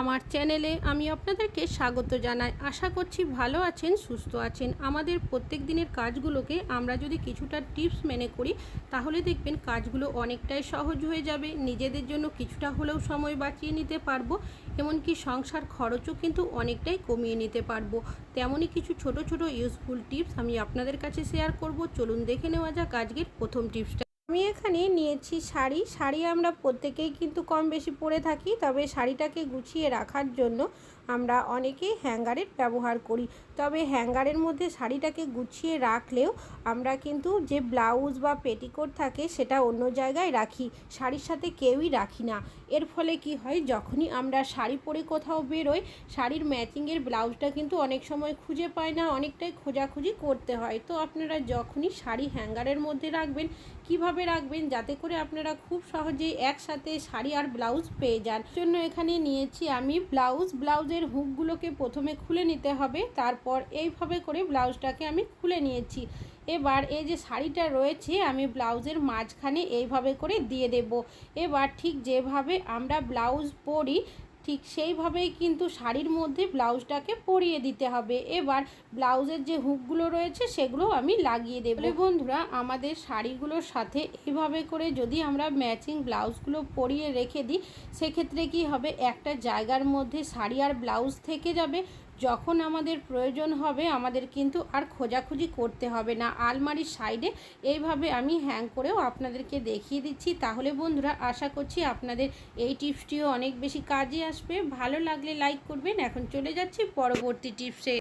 আমার চ্যানেলে আমি আপনাদেরকে স্বাগত জানাই। আশা করছি ভালো আছেন, সুস্থ আছেন। আমাদের প্রত্যেক দিনের কাজগুলোকে আমরা যদি কিছুটা টিপস মেনে করি, তাহলে দেখবেন কাজগুলো অনেকটাই সহজ হয়ে যাবে। নিজেদের জন্য কিছুটা হলেও সময় বাঁচিয়ে নিতে পারব, এমনকি সংসার খরচও কিন্তু অনেকটাই কমিয়ে নিতে পারব। তেমনই কিছু ছোট ছোট ইউজফুল টিপস আমি আপনাদের কাছে শেয়ার করব। চলুন দেখে নেওয়া যাক আজকের প্রথম টিপসটা আমি এখানে নিয়েছি শাড়ি। শাড়ি আমরা প্রত্যেকেই কিন্তু কম বেশি পরে থাকি, তবে শাড়িটাকে গুছিয়ে রাখার জন্য আমরা অনেকেই হ্যাঙ্গারের ব্যবহার করি। তবে হ্যাঙ্গারের মধ্যে শাড়িটাকে গুছিয়ে রাখলেও আমরা কিন্তু যে ব্লাউজ বা পেটিকোট থাকে সেটা অন্য জায়গায় রাখি। শাড়ির সাথে কেউই রাখি না। এর ফলে কি হয়, যখনই আমরা শাড়ি পরে কোথাও বেরোই, শাড়ির ম্যাচিংয়ের ব্লাউজটা কিন্তু অনেক সময় খুঁজে পায় না, অনেকটাই খোঁজাখুঁজি করতে হয়। তো আপনারা যখনই শাড়ি হ্যাঙ্গারের মধ্যে রাখবেন, কীভাবে রাখবেন যাতে করে আপনারা খুব সহজেই একসাথে শাড়ি আর ব্লাউজ পেয়ে যান। জন্য এখানে নিয়েছি আমি ব্লাউজ, ব্লাউজের হুকগুলোকে প্রথমে খুলে নিতে হবে, তারপর এইভাবে করে ব্লাউজটাকে আমি খুলে নিয়েছি। এবার এই যে শাড়িটা রয়েছে, আমি ব্লাউজের মাঝখানে এইভাবে করে দিয়ে দেব। এবার ঠিক যেভাবে আমরা ব্লাউজ পরি, ঠিক সেইভাবেই কিন্তু শাড়ির মধ্যে ব্লাউজটাকে পরিয়ে দিতে হবে। এবার ব্লাউজের যে হুকগুলো রয়েছে, সেগুলো আমি লাগিয়ে দেবো। বন্ধুরা, আমাদের শাড়িগুলোর সাথে এইভাবে করে যদি আমরা ম্যাচিং ব্লাউজগুলো পরিয়ে রেখে দিই, সেক্ষেত্রে কি হবে? একটা জায়গার মধ্যে শাড়ি আর ব্লাউজ থেকে যাবে। যখন আমাদের প্রয়োজন হবে, আমাদের কিন্তু আর খোঁজাখুঁজি করতে হবে না। আলমারির সাইডে এইভাবে আমি হ্যাং করেও আপনাদেরকে দেখিয়ে দিচ্ছি। তাহলে বন্ধুরা, আশা করছি আপনাদের এই টিপসটিও অনেক বেশি কাজে আসবে। ভালো লাগলে লাইক করবেন। এখন চলে যাচ্ছি পরবর্তী টিপসে।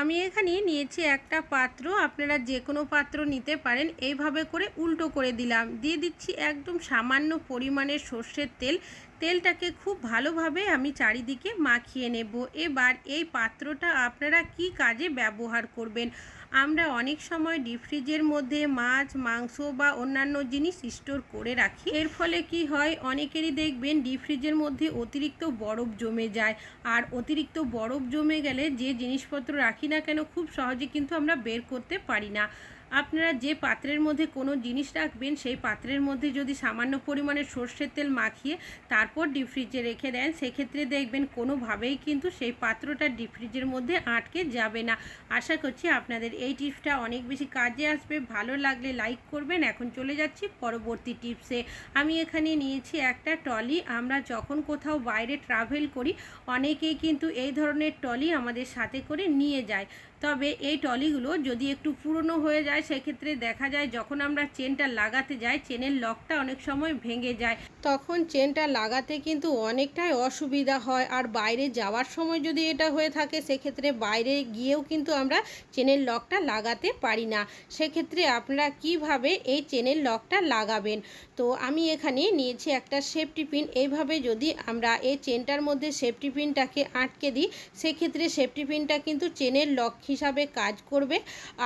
আমি এখানে নিয়েছি একটা পাত্র। আপনারা যে কোনো পাত্র নিতে পারেন। এইভাবে করে উল্টো করে দিলাম। দিয়ে দিচ্ছি একদম সামান্য পরিমাণের সর্ষের তেল। তেলটাকে খুব ভালোভাবে আমি চারিদিকে মাখিয়ে নেব। এবার এই পাত্রটা আপনারা কি কাজে ব্যবহার করবেন? আমরা অনেক সময় ডিপ ফ্রিজের মধ্যে মাছ, মাংস বা অন্যান্য জিনিস স্টোর করে রাখি। এর ফলে কি হয়, অনেকেরই দেখবেন ডিপ ফ্রিজের মধ্যে অতিরিক্ত বরফ জমে যায়। আর অতিরিক্ত বরফ জমে গেলে যে জিনিসপত্র রাখি না কেন, খুব সহজে কিন্তু আমরা বের করতে পারি না। আপনারা যে পাত্রের মধ্যে কোনো জিনিস রাখবেন, সেই পাত্রের মধ্যে যদি সামান্য পরিমাণে সর্ষের তেল মাখিয়ে তারপর ডিপ ফ্রিজে রেখে দেন, সেক্ষেত্রে দেখবেন কোনোভাবেই কিন্তু সেই পাত্রটা ডিপ ফ্রিজের মধ্যে আটকে যাবে না। আশা করছি আপনাদের এই টিপসটা অনেক বেশি কাজে আসবে। ভালো লাগলে লাইক করবেন। এখন চলে যাচ্ছি পরবর্তী টিপসে। আমি এখানে নিয়েছি একটা টলি আমরা যখন কোথাও বাইরে ট্রাভেল করি, অনেকেই কিন্তু এই ধরনের টলি আমাদের সাথে করে নিয়ে যায়। তবে এই টলিগুলো যদি একটু পুরনো হয়ে যায়, সেক্ষেত্রে দেখা যায় যখন আমরা চেনটা লাগাতে যাই, চেনের লকটা অনেক সময় ভেঙে যায়। তখন চেনটা লাগাতে কিন্তু অনেকটাই অসুবিধা হয়। আর বাইরে যাওয়ার সময় যদি এটা হয়ে থাকে, সেক্ষেত্রে বাইরে গিয়েও কিন্তু আমরা চেনের লকটা লাগাতে পারি না। সেক্ষেত্রে আপনারা কীভাবে এই চেনের লকটা লাগাবেন? তো আমি এখানে নিয়েছি একটা সেফটি পিন। এইভাবে যদি আমরা এই চেনটার মধ্যে সেফটি পিনটাকে আটকে দিই, সেক্ষেত্রে সেফটি পিনটা কিন্তু চেনের লক হিসাবে কাজ করবে।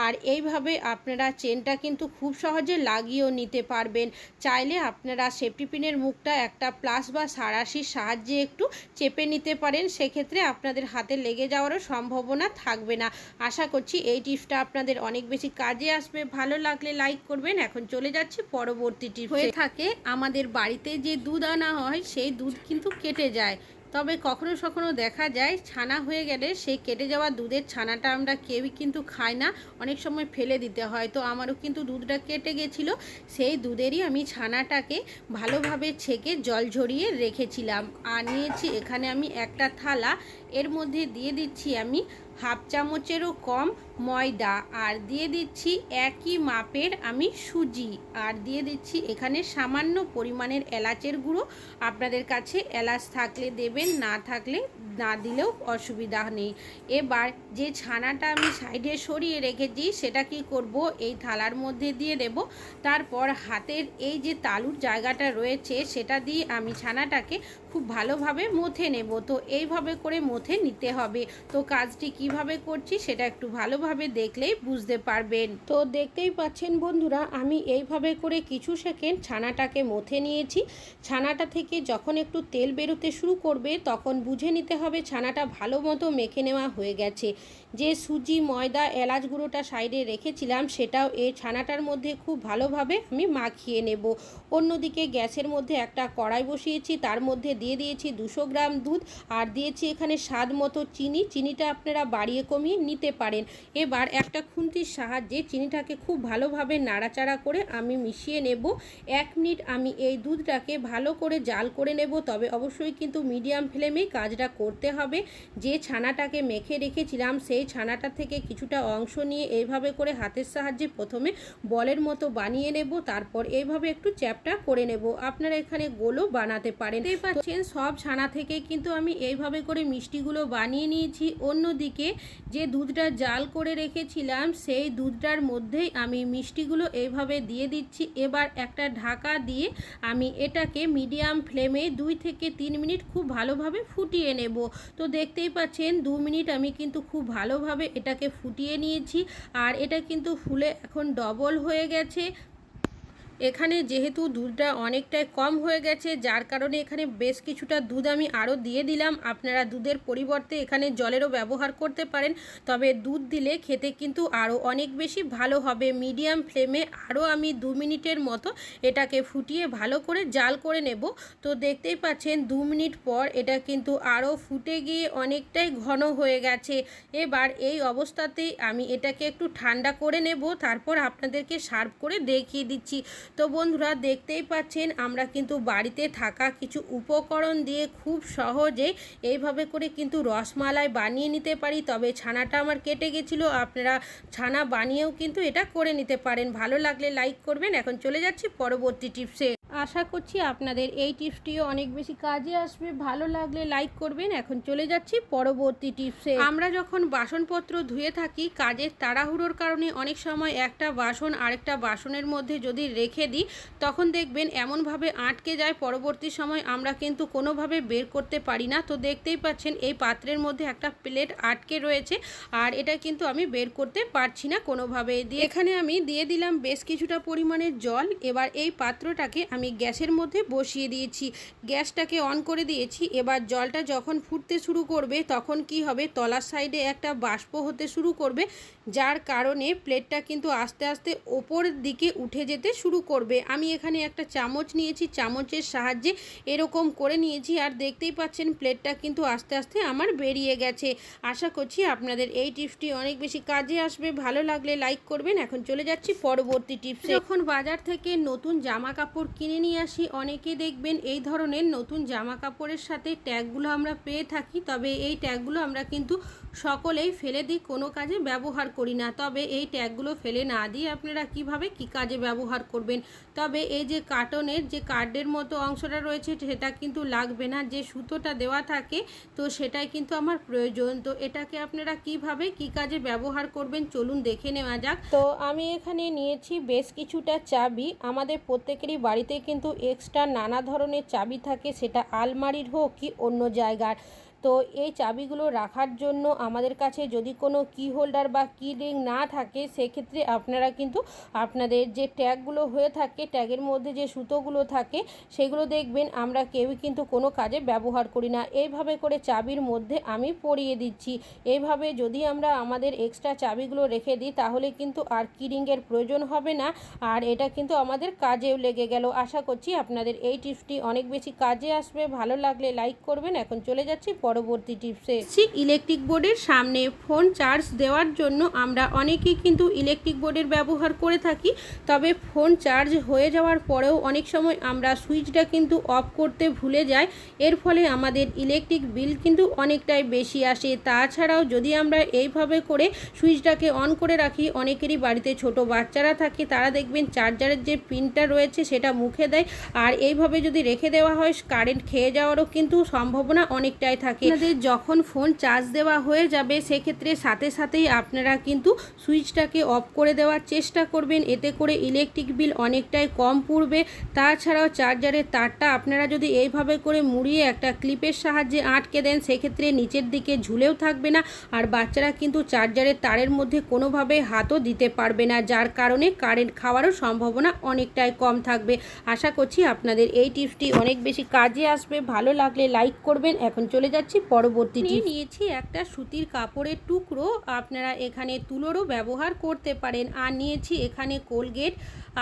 আর এইভাবে আপনারা চেনটা কিন্তু খুব সহজে লাগিয়েও নিতে পারবেন। চাইলে আপনারা সেফটি পিনের মুখটা একটা প্লাস বা সারাশির সাহায্যে একটু চেপে নিতে পারেন। সেক্ষেত্রে আপনাদের হাতে লেগে যাওয়ারও সম্ভাবনা থাকবে না। আশা করছি এই টিপসটা আপনাদের অনেক বেশি কাজে আসবে। ভালো লাগলে লাইক করবেন। এখন চলে যাচ্ছি পরবর্তী টিপস। হয়ে থাকে আমাদের বাড়িতে যে দুধ আনা হয়, সেই দুধ কিন্তু কেটে যায়। তবে কখনো কখনো দেখা যায় ছানা হয়ে গেলে সেই কেটে যাওয়া দুধের ছানাটা আমরা কেউই কিন্তু খাই না। অনেক সময় ফেলে দিতে হয়। তো আমারও কিন্তু দুধটা কেটে গেছিল। সেই দুধেরই আমি ছানাটাকে ভালোভাবে ছেঁকে জল ঝরিয়ে রেখেছিলাম। আর নিয়েছি এখানে আমি একটা থালা। এর মধ্যে দিয়ে দিচ্ছি আমি হাফ চামচেরও কম ময়দা আর দিয়ে দিচ্ছি একই মাপের আমি সুজি। আর দিয়ে দিচ্ছি এখানে সামান্য পরিমাণের এলাচের গুঁড়ো। আপনাদের কাছে এলাচ থাকলে দেবেন, না থাকলে না দিলেও অসুবিধা নেই। এবার যে ছানাটা আমি সাইডে সরিয়ে রেখেছি, সেটা কি করব? এই থালার মধ্যে দিয়ে দেব। তারপর হাতের এই যে তালুর জায়গাটা রয়েছে, সেটা দিয়ে আমি ছানাটাকে খুব ভালোভাবে মথে নেব। তো এইভাবে করে মথে নিতে হবে। তো কাজটি কীভাবে করছি, সেটা একটু ভালোভাবে দেখলেই বুঝতে পারবেন। তো দেখতেই পাচ্ছেন বন্ধুরা, আমি এইভাবে করে কিছু সেকেন্ড ছানাটাকে মথে নিয়েছি। ছানাটা থেকে যখন একটু তেল বেরোতে শুরু করবে, তখন বুঝে নিতে হবে ছানাটা ভালো মতো মেখে নেওয়া হয়ে গেছে। যে সুজি, ময়দা, এলাচ গুঁড়োটা সাইডে রেখেছিলাম, সেটাও এই ছানাটার মধ্যে খুব ভালোভাবে আমি মাখিয়ে নেব। অন্যদিকে গ্যাসের মধ্যে একটা কড়াই বসিয়েছি, তার মধ্যে দিয়ে দিয়েছি দুশো গ্রাম দুধ আর দিয়েছি এখানে স্বাদ মতো চিনি। চিনিটা আপনারা বাড়িয়ে কমিয়ে নিতে পারেন। এবার একটা খুন্তির সাহায্যে চিনিটাকে খুব ভালোভাবে নাড়াচাড়া করে আমি মিশিয়ে নেব। এক মিনিট আমি এই দুধটাকে ভালো করে জাল করে নেব, তবে অবশ্যই কিন্তু মিডিয়াম ফ্লেমেই কাজটা করতে হবে। যে ছানাটাকে মেখে রেখেছিলাম, সেই ছানাটা থেকে কিছুটা অংশ নিয়ে এইভাবে করে হাতের সাহায্যে প্রথমে বলের মতো বানিয়ে নেব, তারপর এইভাবে একটু চ্যাপটা করে নেব। আপনারা এখানে গোলও বানাতে পারেন। পাচ্ছেন, সব ছানা থেকে কিন্তু আমি এইভাবে করে মিষ্টিগুলো বানিয়ে নিয়েছি। অন্যদিকে যে দুধটা জাল করে রেখেছিলাম, সেই দুধটার মধ্যেই আমি মিষ্টিগুলো এইভাবে দিয়ে দিচ্ছি। এবার একটা ঢাকা দিয়ে আমি এটাকে মিডিয়াম ফ্লেমে দুই থেকে তিন মিনিট খুব ভালোভাবে ফুটিয়ে নেব। তো দেখতেই পাচ্ছেন, দু মিনিট আমি কিন্তু খুব ভালোভাবে এটাকে ফুটিয়ে নিয়েছি। আর এটা কিন্তু ফুলে এখন ডবল হয়ে গেছে। এখানে যেহেতু দুধটা অনেকটাই কম হয়ে গেছে, যার কারণে এখানে বেশ কিছুটা দুধ আমি আরও দিয়ে দিলাম। আপনারা দুধের পরিবর্তে এখানে জলেরও ব্যবহার করতে পারেন, তবে দুধ দিলে খেতে কিন্তু আরও অনেক বেশি ভালো হবে। মিডিয়াম ফ্লেমে আরও আমি দু মিনিটের মতো এটাকে ফুটিয়ে ভালো করে জাল করে নেব। তো দেখতেই পাচ্ছেন, দু মিনিট পর এটা কিন্তু আরও ফুটে গিয়ে অনেকটাই ঘন হয়ে গেছে। এবার এই অবস্থাতেই আমি এটাকে একটু ঠান্ডা করে নেব, তারপর আপনাদেরকে সার্ভ করে দেখিয়ে দিচ্ছি। তো বন্ধুরা দেখতেই পাচ্ছেন, আমরা কিন্তু বাড়িতে থাকা কিছু উপকরণ দিয়ে খুব সহজে এইভাবে করে কিন্তু রসমালাই বানিয়ে নিতে পারি। তবে ছানাটা আমার কেটে গেছিল, আপনারা ছানা বানিয়েও কিন্তু এটা করে নিতে পারেন। ভালো লাগলে লাইক করবেন। এখন চলে যাচ্ছি পরবর্তী টিপসে। আশা করছি আপনাদের এই টিপসটিও অনেক বেশি কাজে আসবে। ভালো লাগলে লাইক করবেন। এখন চলে যাচ্ছি পরবর্তী টিপসে। আমরা যখন বাসনপত্র ধুয়ে থাকি, কাজের তাড়াহুড়োর কারণে অনেক সময় একটা বাসন আরেকটা বাসনের মধ্যে যদি রেখে দিই, তখন দেখবেন এমনভাবে আটকে যায়। পরবর্তী সময় আমরা কিন্তু কোনোভাবে বের করতে পারি না। তো দেখতেই পাচ্ছেন এই পাত্রের মধ্যে একটা প্লেট আটকে রয়েছে আর এটা কিন্তু আমি বের করতে পারছি না কোনোভাবে দিয়ে এখানে আমি দিয়ে দিলাম বেশ কিছুটা পরিমাণের জল। এবার এই পাত্রটাকে আমি গ্যাসের মধ্যে বসিয়ে দিয়েছি। গ্যাসটাকে অন করে দিয়েছি। এবার জলটা যখন ফুটতে শুরু করবে, তখন কি হবে? তলার সাইডে একটা বাষ্প হতে শুরু করবে। যার কারণে প্লেটটা কিন্তু আস্তে আস্তে ওপরের দিকে উঠে যেতে শুরু করবে। আমি এখানে একটা চামচ নিয়েছি, চামচের সাহায্যে এরকম করে নিয়েছি আর দেখতেই পাচ্ছেন প্লেটটা কিন্তু আস্তে আস্তে আমার বেরিয়ে গেছে। আশা করছি আপনাদের এই টিপসটি অনেক বেশি কাজে আসবে। ভালো লাগলে লাইক করবেন। এখন চলে যাচ্ছি পরবর্তী টিপস। যখন বাজার থেকে নতুন জামা কাপড় কিনে নিয়ে আসি, অনেকে দেখবেন এই ধরনের নতুন জামা কাপড়ের সাথে ট্যাগগুলো আমরা পেয়ে থাকি, তবে এই ট্যাগগুলো আমরা কিন্তু সকলেই ফেলে দিই কোনো কাজে ব্যবহার করি না। তবে এই ট্যাগগুলো ফেলে না দিয়ে আপনারা কীভাবে কি কাজে ব্যবহার করবেন? তবে এই যে কার্টনের যে কার্ডের মতো অংশটা রয়েছে, সেটা কিন্তু লাগবে না। যে সুতোটা দেওয়া থাকে, তো সেটাই কিন্তু আমার প্রয়োজন। তো এটাকে আপনারা কীভাবে কি কাজে ব্যবহার করবেন, চলুন দেখে নেওয়া যাক। তো আমি এখানে নিয়েছি বেশ কিছুটা চাবি। আমাদের প্রত্যেকেরই বাড়িতে কিন্তু এক্সট্রা নানা ধরনের চাবি থাকে। সেটা আলমারির হোক কি অন্য জায়গার। তো এই চাবিগুলো রাখার জন্য আমাদের কাছে যদি কোনো কি হোল্ডার বা কি রিং না থাকে, সেক্ষেত্রে আপনারা কিন্তু আপনাদের যে ট্যাগগুলো হয়ে থাকে ট্যাগের মধ্যে যে সুতোগুলো থাকে, সেগুলো দেখবেন। আমরা কেউই কিন্তু কোনো কাজে ব্যবহার করি না। এইভাবে করে চাবির মধ্যে আমি পরিয়ে দিচ্ছি। এইভাবে যদি আমরা আমাদের এক্সট্রা চাবিগুলো রেখে দিই, তাহলে কিন্তু আর কি রিংয়ের প্রয়োজন হবে না। আর এটা কিন্তু আমাদের কাজেও লেগে গেল। আশা করছি আপনাদের এই টিপসটি অনেক বেশি কাজে আসবে। ভালো লাগলে লাইক করবেন। এখন চলে যাচ্ছি পরবর্তী টিপসে। ইলেকট্রিক বোর্ডের সামনে ফোন চার্জ দেওয়ার জন্য আমরা অনেকেই কিন্তু ইলেকট্রিক বোর্ডের ব্যবহার করে থাকি, তবে ফোন চার্জ হয়ে যাওয়ার পরেও অনেক সময় আমরা সুইচটা কিন্তু অফ করতে ভুলে যাই। এর ফলে আমাদের ইলেকট্রিক বিল কিন্তু অনেকটাই বেশি আসে। তাছাড়াও যদি আমরা এইভাবে করে সুইচটাকে অন করে রাখি, অনেকেরই বাড়িতে ছোট বাচ্চারা থাকে, তারা দেখবেন চার্জারের যে পিনটা রয়েছে সেটা মুখে দেয়। আর এইভাবে যদি রেখে দেওয়া হয় কারেন্ট খেয়ে যাওয়ারও কিন্তু সম্ভাবনা অনেকটাই থাকে। আপনাদের যখন ফোন চার্জ দেওয়া হয়ে যাবে, সেক্ষেত্রে সাথে সাথেই আপনারা কিন্তু সুইচটাকে অফ করে দেওয়ার চেষ্টা করবেন। এতে করে ইলেকট্রিক বিল অনেকটাই কম পড়বে। তাছাড়াও চার্জারের তারটা আপনারা যদি এইভাবে করে মুড়িয়ে একটা ক্লিপের সাহায্যে আটকে দেন, সেক্ষেত্রে নিচের দিকে ঝুলেও থাকবে না। আর বাচ্চারা কিন্তু চার্জারের তারের মধ্যে কোনোভাবে হাতও দিতে পারবে না, যার কারণে কারেন্ট খাওয়ারও সম্ভাবনা অনেকটাই কম থাকবে। আশা করছি আপনাদের এই টিপসটি অনেক বেশি কাজে আসবে। ভালো লাগলে লাইক করবেন। এখন চলে যাচ্ছে যাচ্ছি পরবর্তী নিয়েছি একটা সুতির কাপড়ের টুকরো। আপনারা এখানে তুলোরও ব্যবহার করতে পারেন। আর নিয়েছি এখানে কোলগেট।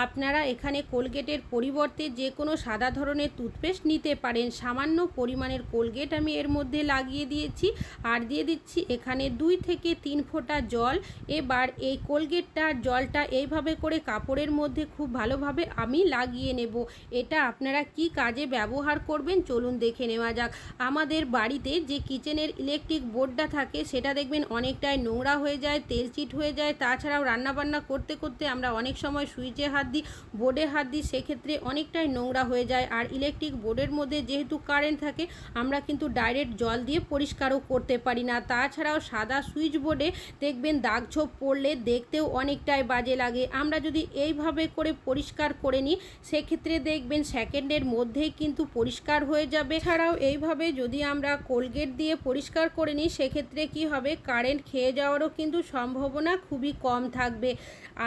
আপনারা এখানে কোলগেটের পরিবর্তে যে কোনো সাদা ধরনের টুথপেস্ট নিতে পারেন। সামান্য পরিমাণের কোলগেট আমি এর মধ্যে লাগিয়ে দিয়েছি। আর দিয়ে দিচ্ছি এখানে দুই থেকে তিন ফোঁটা জল। এবার এই কোলগেটটা জলটা এইভাবে করে কাপড়ের মধ্যে খুব ভালোভাবে আমি লাগিয়ে নেব। এটা আপনারা কি কাজে ব্যবহার করবেন চলুন দেখে নেওয়া যাক। আমাদের বাড়িতে যে কিচেনের ইলেকট্রিক বোর্ডটা থাকে, সেটা দেখবেন অনেকটাই নোংরা হয়ে যায় তেল চিট হয়ে যায়। তাছাড়াও রান্নাবান্না করতে করতে আমরা অনেক সময় সুইচে হাত দিই বোর্ডে হাত দিই, সেক্ষেত্রে অনেকটাই নোংরা হয়ে যায়। আর ইলেকট্রিক বোর্ডের মধ্যে যেহেতু কারেন্ট থাকে, আমরা কিন্তু ডাইরেক্ট জল দিয়ে পরিষ্কারও করতে পারি না। তাছাড়াও সাদা সুইচ বোর্ডে দেখবেন দাগ ছোপ পড়লে দেখতেও অনেকটাই বাজে লাগে। আমরা যদি এইভাবে করে পরিষ্কার করে নিই, সেক্ষেত্রে দেখবেন সেকেন্ডের মধ্যেই কিন্তু পরিষ্কার হয়ে যাবে। এছাড়াও এইভাবে যদি আমরা কোলগেট দিয়ে পরিষ্কার করে নিই, সেক্ষেত্রে কি হবে? কারেন্ট খেয়ে যাওয়ারও কিন্তু সম্ভাবনা খুবই কম থাকবে।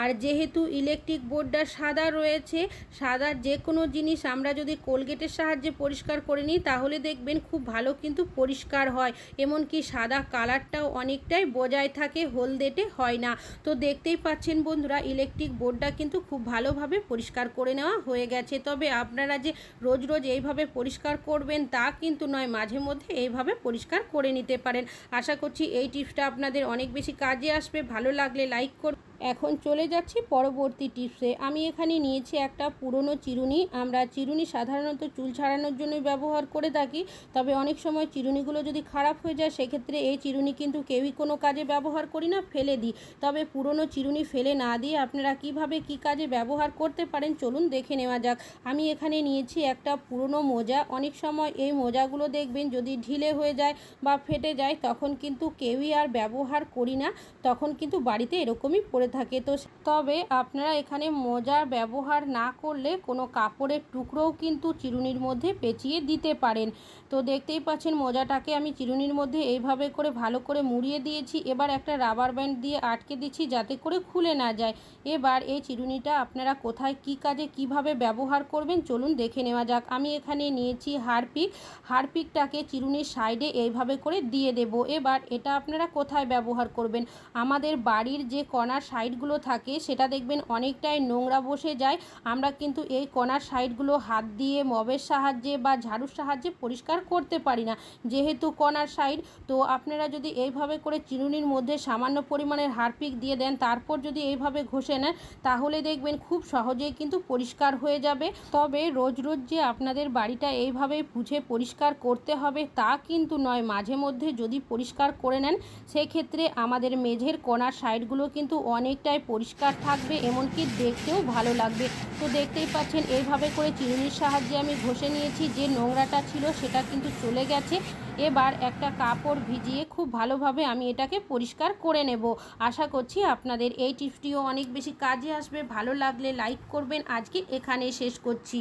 আর যেহেতু ইলেকট্রিক বোর্ডটা সাদা রয়েছে, সাদা যে কোনো জিনিস আমরা যদি কোলগেটের সাহায্যে পরিষ্কার করে নিই, তাহলে দেখবেন খুব ভালো কিন্তু পরিষ্কার হয়। এমনকি সাদা কালারটাও অনেকটাই বজায় থাকে, হলদেটে হয় না। তো দেখতেই পাচ্ছেন বন্ধুরা, ইলেকট্রিক বোর্ডটা কিন্তু খুব ভালোভাবে পরিষ্কার করে নেওয়া হয়ে গেছে। তবে আপনারা যে রোজ রোজ এইভাবে পরিষ্কার করবেন তা কিন্তু নয়, মাঝে মধ্যে এইভাবে পরিষ্কার করে নিতে পারেন। আশা করছি এই টিপসটা আপনাদের অনেক বেশি কাজে আসবে। ভালো লাগলে লাইক কর এখন চলে যাচ্ছি পরবর্তী টিপসে। আমি এখানে নিয়েছি একটা পুরনো চিরুনি। আমরা চিরুনি সাধারণত চুল ছাড়ানোর জন্যই ব্যবহার করে থাকি। তবে অনেক সময় চিরুনিগুলো যদি খারাপ হয়ে যায়, সেক্ষেত্রে এই চিরুনি কিন্তু কেউই কোনো কাজে ব্যবহার করি না, ফেলে দিই। তবে পুরনো চিরুনি ফেলে না দিয়ে আপনারা কীভাবে কি কাজে ব্যবহার করতে পারেন, চলুন দেখে নেওয়া যাক। আমি এখানে নিয়েছি একটা পুরনো মোজা। অনেক সময় এই মোজাগুলো দেখবেন যদি ঢিলে হয়ে যায় বা ফেটে যায়, তখন কিন্তু কেউই আর ব্যবহার করি না। তখন কিন্তু বাড়িতে এরকমই পড়ে থাকে। তো তবে আপনারা এখানে মোজার ব্যবহার না করলে কোনো কাপড়ের টুকরোও কিন্তু চিরুনির মধ্যে পেঁচিয়ে দিতে পারেন। তো দেখতেই পাচ্ছেন মোজাটাকে আমি চিরুনির মধ্যে এইভাবে করে ভালো করে মুড়িয়ে দিয়েছি। এবার একটা রাবার ব্যান্ড দিয়ে আটকে দিচ্ছি যাতে করে খুলে না যায়। এবার এই চিরুনিটা আপনারা কোথায়, কি কাজে, কীভাবে ব্যবহার করবেন চলুন দেখে নেওয়া যাক। আমি এখানে নিয়েছি হারপিক। হারপিকটাকে চিরুনির সাইডে এইভাবে করে দিয়ে দেব। এবার এটা আপনারা কোথায় ব্যবহার করবেন? আমাদের বাড়ির যে কণার সাইডগুলো থাকে, সেটা দেখবেন অনেকটাই নোংরা বসে যায়। আমরা কিন্তু এই কণার সাইডগুলো হাত দিয়ে মবের সাহায্যে বা ঝাড়ুর সাহায্যে পরিষ্কার করতে পারি না। যেহেতু কণার সাইড, তো আপনারা যদি এইভাবে করে চিরুনির মধ্যে সামান্য পরিমাণের হারপিক দিয়ে দেন, তারপর যদি এইভাবে ঘষে নেন, তাহলে দেখবেন খুব সহজেই কিন্তু পরিষ্কার হয়ে যাবে। তবে রোজ রোজ যে আপনাদের বাড়িটা এইভাবে পুছে পরিষ্কার করতে হবে, তা কিন্তু নয়। মাঝে মধ্যে যদি পরিষ্কার করে নেন, সেক্ষেত্রে আমাদের মেঝের কণার সাইডগুলো কিন্তু অনেকটাই পরিষ্কার থাকবে, এমনকি দেখতেও ভালো লাগবে। তো দেখতেই পাচ্ছেন, এইভাবে করে চিরুনির সাহায্যে আমি ঘষে নিয়েছি, যে নোংরাটা ছিল সেটা কিন্তু চলে গেছে। এবার একটা কাপড় ভিজিয়ে খুব ভালোভাবে আমি এটাকে পরিষ্কার করে নেব। আশা করছি আপনাদের এই টিপসটিও অনেক বেশি কাজে আসবে। ভালো লাগলে লাইক করবেন। আজকে এখানে শেষ করছি।